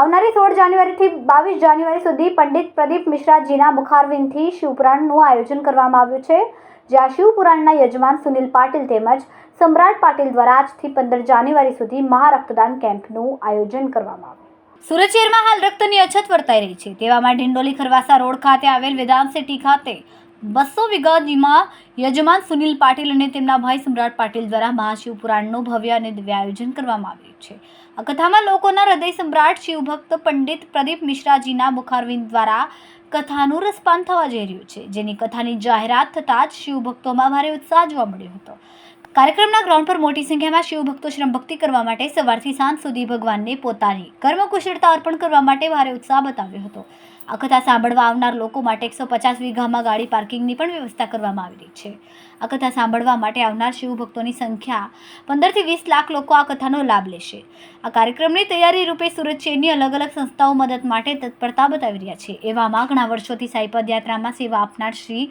આવનારી સોળ જાન્યુઆરીથી બાવીસ જાન્યુઆરી સુધી પંડિત પ્રદીપ મિશ્રાજીના મુખારવિંદથી શિવપુરાણનું આયોજન કરવામાં આવ્યું છે, જ્યાં શિવપુરાણના યજમાન સુનિલ પાટીલ તેમજ સમ્રાટ પાટીલ દ્વારા આજથી પંદર જાન્યુઆરી સુધી મહારક્તદાન કેમ્પનું આયોજન કરવામાં આવ્યું. સુરત શહેરમાં હાલ રક્તની અછત વર્તાઈ રહી છે, તેવામાં ઢિંડોલી ખરવાસા રોડ ખાતે આવેલ વેદાંત સિટી ખાતે બસો વીઘામાં યજમાન સુનિલ પાટીલ અને તેમના ભાઈ સમ્રાટ પાટીલ દ્વારા મહાશિવ પુરાણનું ભવ્ય અને દિવ્ય આયોજન કરવામાં આવ્યું છે. આ કથામાં લોકોના હૃદય સમ્રાટ શિવભક્ત પંડિત પ્રદીપ મિશ્રાજીના મુખારવિંદ દ્વારા કથાનું રસપાન થવા જઈ રહ્યું છે, જેની કથાની જાહેરાત થતાં જ શિવભક્તોમાં ભારે ઉત્સાહ જોવા મળ્યો હતો. કાર્યક્રમના ગ્રાઉન્ડ પર મોટી સંખ્યામાં શિવભક્તો શ્રમભક્તિ કરવા માટે સવારથી સાંજ સુધી ભગવાનને પોતાની કર્મકુશળતા અર્પણ કરવા માટે ભારે ઉત્સાહ બતાવ્યો હતો. આ કથા સાંભળવા આવનાર લોકો માટે એકસો પચાસ વીઘામાં ગાડી પાર્કિંગની પણ વ્યવસ્થા કરવામાં આવી રહી છે. આ કથા સાંભળવા માટે આવનાર શિવભક્તોની સંખ્યા પંદરથી વીસ લાખ લોકો આ કથાનો લાભ લેશે. આ કાર્યક્રમની તૈયારી રૂપે સુરત શહેરની અલગ અલગ સંસ્થાઓ મદદ માટે તત્પરતા બતાવી રહ્યા છે. એવામાં ઘણા વર્ષોથી સાઈપદ યાત્રામાં સેવા આપનાર શ્રી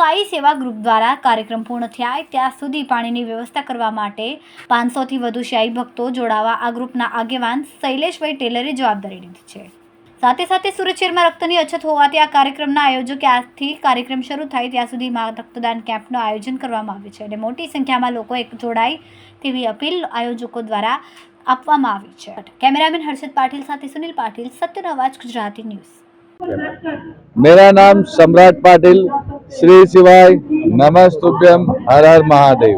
સ્વાઈ સેવા ગ્રુપ દ્વારા કાર્યક્રમ પૂર્ણ થાય ત્યાં સુધી પાણીની વ્યવસ્થા કરવા માટે પાંચસોથી વધુ શાહી ભક્તો જોડાવા આ ગ્રુપના આગેવાન શૈલેષભાઈ ટેલરે જવાબદારી લીધી છે. સાથે સાથે સુરત શહેરમાં રક્તની અછત હોવાથી આ કાર્યક્રમના આયોજકે આજથી કાર્યક્રમ શરૂ થાય ત્યાં સુધીમાં રક્તદાન કેમ્પનું આયોજન કરવામાં આવ્યું છે અને મોટી સંખ્યામાં લોકો એક જોડાય તેવી અપીલ આયોજકો દ્વારા આપવામાં આવી છે. કેમેરામેન હર્ષદ પાટીલ સાથે સુનિલ પાટીલ, સત્યનો અવાજ, ગુજરાતી ન્યૂઝ. મેરા નામ સમ્રાટ પાટીલ श्री शिवाय नमस्तुभ्यम हर हर महादेव।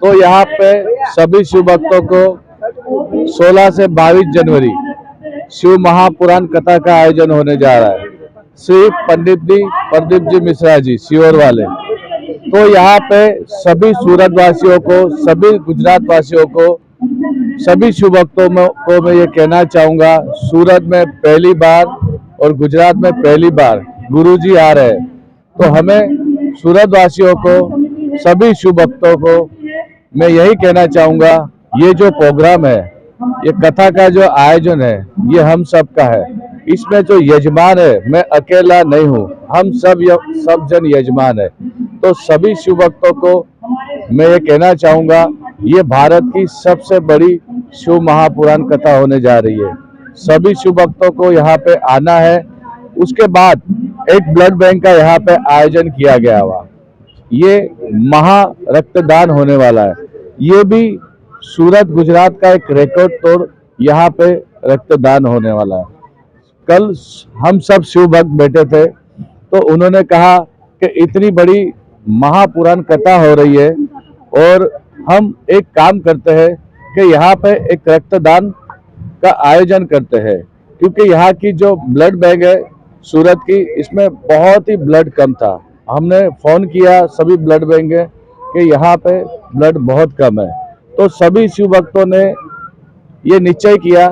तो यहाँ पे सभी शिव भक्तों को 16 से 22 जनवरी शिव महापुराण कथा का आयोजन होने जा रहा है। श्री पंडित जी प्रदीप जी मिश्रा जी शिवर वाले। तो यहाँ पे सभी सूरत वासियों को, सभी गुजरात वासियों को, सभी शिव भक्तों को मैं ये कहना चाहूँगा, सूरत में पहली बार और गुजरात में पहली बार गुरुजी आ रहे हैं। तो हमें सूरत वासियों को सभी शिव भक्तों को मैं यही कहना चाहूँगा ये जो प्रोग्राम है ये कथा का जो आयोजन है ये हम सब का है। इसमें जो यजमान है मैं अकेला नहीं हूँ हम सब य, सब जन यजमान है। तो सभी शिव भक्तों को मैं ये कहना चाहूँगा ये भारत की सबसे बड़ी शिव महापुराण कथा होने जा रही है। सभी शिव भक्तों को यहाँ पे आना है उसके बाद एक ब्लड बैंक का यहाँ पे आयोजन किया गया हुआ। ये महा रक्तदान होने वाला है। ये भी सूरत, गुजरात का एक रिकॉर्ड तोड़ यहाँ पे रक्तदान होने वाला है। कल हम सब शिव भक्त बैठे थे तो उन्होंने कहा कि इतनी बड़ी महापुराण कथा हो रही है और हम एक काम करते हैं कि यहाँ पे एक रक्तदान का आयोजन करते हैं, क्योंकि यहाँ की जो ब्लड बैंक है सूरत की, इसमें बहुत ही ब्लड कम था। हमने फ़ोन किया, सभी ब्लड बैंक है, कि यहाँ पे ब्लड बहुत कम है। तो सभी शिव भक्तों ने ये निश्चय किया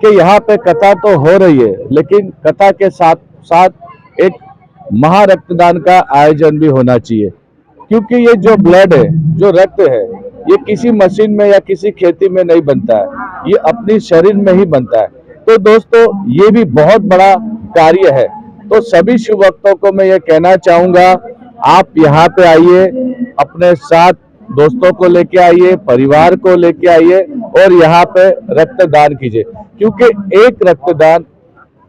कि यहाँ पे कथा तो हो रही है, लेकिन कथा के साथ साथ एक महारक्तदान का आयोजन भी होना चाहिए। क्योंकि ये जो ब्लड है, जो रक्त है, ये किसी मशीन में या किसी खेती में नहीं बनता है। ये अपनी शरीर में ही बनता है। तो दोस्तों, ये भी बहुत बड़ा कार्य है। तो सभी शिव भक्तों को मैं ये कहना चाहूँगा, आप यहाँ पे आइए, अपने साथ दोस्तों को लेके आइए, परिवार को लेके आइए और यहाँ पे रक्तदान कीजिए। क्योंकि एक रक्तदान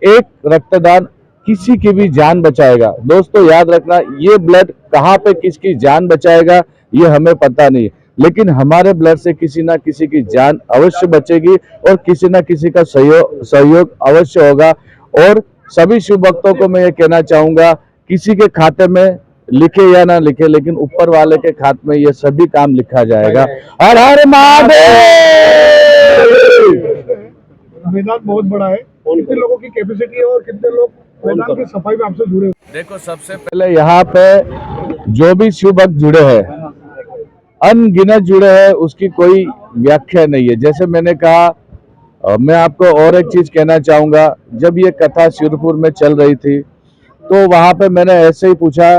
एक रक्तदान किसी की भी जान बचाएगा। दोस्तों, याद रखना, ये ब्लड कहाँ पे किसकी जान बचाएगा, ये हमें पता नहीं। लेकिन हमारे ब्लड से किसी ना किसी की जान अवश्य बचेगी और किसी ना किसी का सहयोग सहयोग अवश्य होगा। और सभी शिव भक्तों को मैं ये कहना चाहूँगा किसी के खाते में लिखे या ना लिखे लेकिन ऊपर वाले के खाते में ये सभी काम लिखा जाएगा। हर हर महादेव! मैदान बहुत बड़ा है। कितने लोगों की कैपेसिटी है और कितने लोग मैदान की सफ़ाई में आपसे जुड़े देखो सबसे पहले यहाँ पे जो भी शिव भक्त जुड़े हैं अनगिनत जुड़े हैं उसकी कोई व्याख्या नहीं है। जैसे मैंने कहा मैं आपको और एक चीज़ कहना चाहूँगा। जब ये कथा शिवपुर में चल रही थी तो वहाँ पे मैंने ऐसे ही पूछा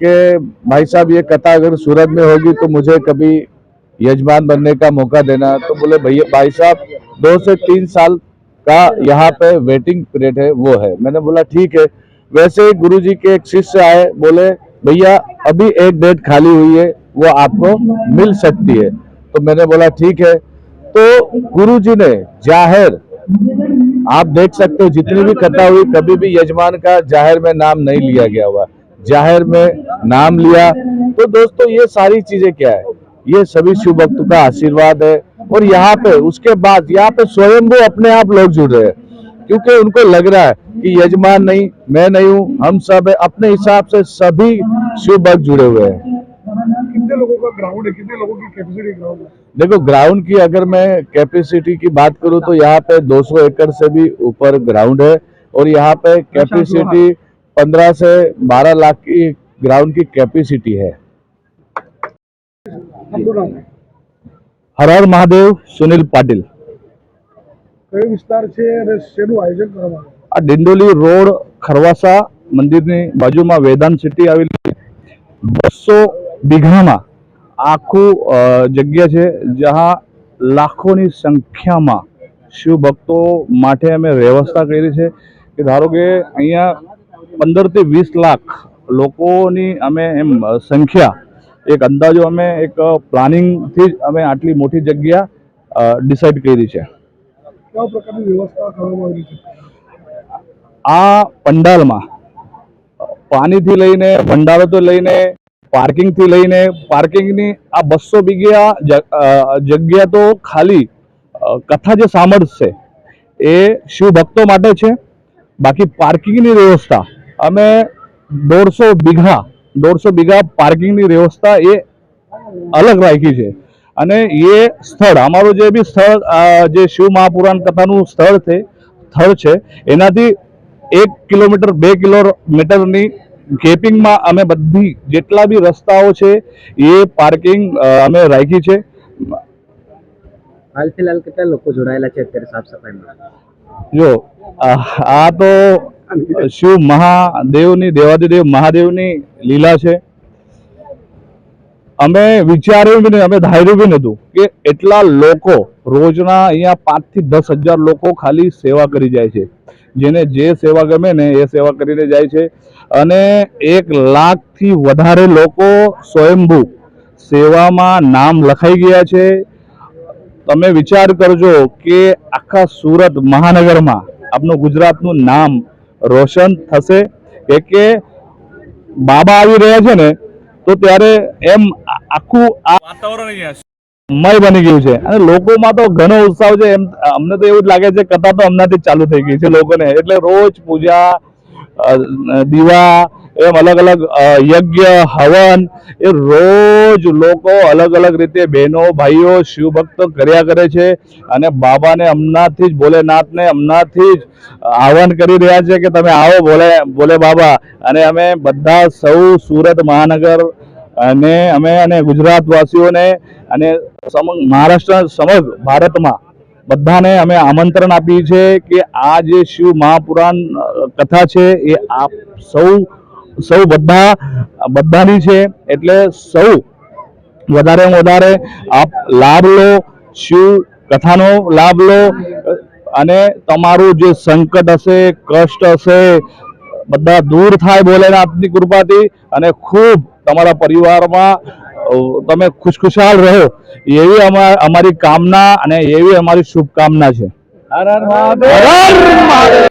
कि भाई साहब, ये कथा अगर सूरत में होगी तो मुझे कभी यजमान बनने का मौका देना। तो बोले, भैया, भाई साहब, दो से तीन साल का यहाँ पे वेटिंग पीरियड है, वो है। मैंने बोला, ठीक है। वैसे ही गुरु जी के एक शिष्य आए, बोले, भैया, अभी एक डेट खाली हुई है, वो आपको मिल सकती है। तो मैंने बोला, ठीक है। तो गुरु जी ने, ज़ाहिर, आप देख सकते हो, जितनी भी कथा हुई, कभी भी यजमान का ज़ाहिर में नाम नहीं लिया गया हुआ। ज़ाहिर में नाम लिया। तो दोस्तों, ये सारी चीज़ें क्या है? ये सभी शिव भक्तों का आशीर्वाद है। और यहाँ पे, उसके बाद, यहाँ पे स्वयंभू अपने आप लोग जुड़ रहे हैं। क्योंकि उनको लग रहा है कि यजमान नहीं, मैं नहीं हूँ, हम सब है। अपने हिसाब से सभी शिव भक्त जुड़े हुए हैं। कितने लोगों का ग्राउंड है? कितने लोगों की कैपेसिटी ग्राउंड है? देखो ग्राउंड की अगर मैं कैपेसिटी की बात करूं तो यहाँ पे 200 एकड़ से भी ऊपर ग्राउंड है और यहाँ पे कैपेसिटी 15 से 12 लाख की ग्राउंड की कैपेसिटी है આપણું નામ હર હર મહાદેવ સુનિલ પાટીલ કયો વિસ્તાર છે અને શેનું આયોજન કરવામાં આવ્યું આ ડિંડોલી રોડ ખરવાસા મંદિરની બાજુમાં વેદાંત સિટી આવેલી છે બસો બીઘામાં આખું જગ્યા છે જ્યાં લાખોની સંખ્યામાં શિવ ભક્તો માટે અમે વ્યવસ્થા કરી છે કે ધારો કે અહીંયા પંદરથી વીસ લાખ લોકોની અમે એમ સંખ્યા એક અંદાજો અમે એક પ્લાનિંગથી જ અમે આટલી મોટી જગ્યા ડિસાઇડ કરી છે. આ પંડાલમાં પાણીથી લઈને ભંડારોથી લઈને પાર્કિંગથી લઈને પાર્કિંગની આ બસો બીઘા જગ્યા તો ખાલી કથા જે સાંભળશે એ શિવ ભક્તો માટે છે. બાકી પાર્કિંગની વ્યવસ્થા, અમે દોઢસો બીઘા દોઢસો બીઘા પાર્કિંગની વ્યવસ્થા એ અલગ રાખી છે. અને એ સ્થળ, અમારું જે બી સ્થળ જે શિવ મહાપુરાણ કથાનું સ્થળ છે સ્થળ છે, એનાથી એક કિલોમીટર, બે કિલોમીટરની ગેપિંગમાં અમે બધી જેટલા બી રસ્તાઓ છે એ પાર્કિંગ અમે રાખી છે. હાલ ફિલહાલ કેટલા લોકો જોડાયેલા છે અત્યારે સાફ સફાઈમાં જો આ તો શિવ મહાદેવની દેવાદિદેવ મહાદેવની લીલા છે. અમે વિચાર્યું બી નહીં અમે ધાર્યું બી નહોતું કે એટલા લોકો રોજના અહીંયા પાંચથી દસ હજાર લોકો ખાલી સેવા કરી જાય છે. જેને જે સેવા ગમે ને એ સેવા કરીને જાય છે. અને એક લાખથી વધારે લોકો સ્વયંભૂ સેવામાં નામ લખાઈ ગયા છે. તમે વિચાર કરજો કે આખા સુરત મહાનગરમાં આપનું ગુજરાતનું નામ રોશન થશે. કે કે બાબા આવી રહ્યા છે ને તો ત્યારે એમ આખું આ વાતાવરણ મય બની ગયું છે. અને લોકોમાં તો ઘણો ઉત્સાહ છે. એમ અમને તો એવું જ લાગે છે કથા તો હમણાંથી ચાલુ થઈ ગઈ છે લોકોને. એટલે રોજ પૂજા દીવા, એમ અલગ અલગ યજ્ઞ, હવન, એ રોજ લોકો અલગ અલગ રીતે બહેનો, ભાઈઓ, શિવભક્તો કર્યા કરે છે. અને બાબાને હમણાંથી જ ભોલેનાથને હમણાંથી જ આહવાન કરી રહ્યા છે કે તમે આવો ભોલે ભોલે બાબા. અને અમે બધા સૌ સુરત મહાનગર અને અમે અને ગુજરાતવાસીઓને અને સમ- મહારાષ્ટ્ર સમગ્ર ભારતમાં બધાને અમે આમંત્રણ આપીએ છીએ કે આ જે શિવ મહાપુરાણ કથા છે એ આપ સૌ સૌ બધા, બધાની છે. એટલે સૌ વધારેમાં વધારે આપ લાભ લો, શિવ કથાનો લાભ લો, અને તમારું જે સંકટ હશે, કષ્ટ હશે, બધા દૂર થાય ભોલેનાથની કૃપાથી. અને ખૂબ તમારા પરિવારમાં તમે ખુશખુશાલ રહો. એવી અમા- અમારી કામના અને એવી અમારી શુભકામના છે. હર હર મહાદેવ.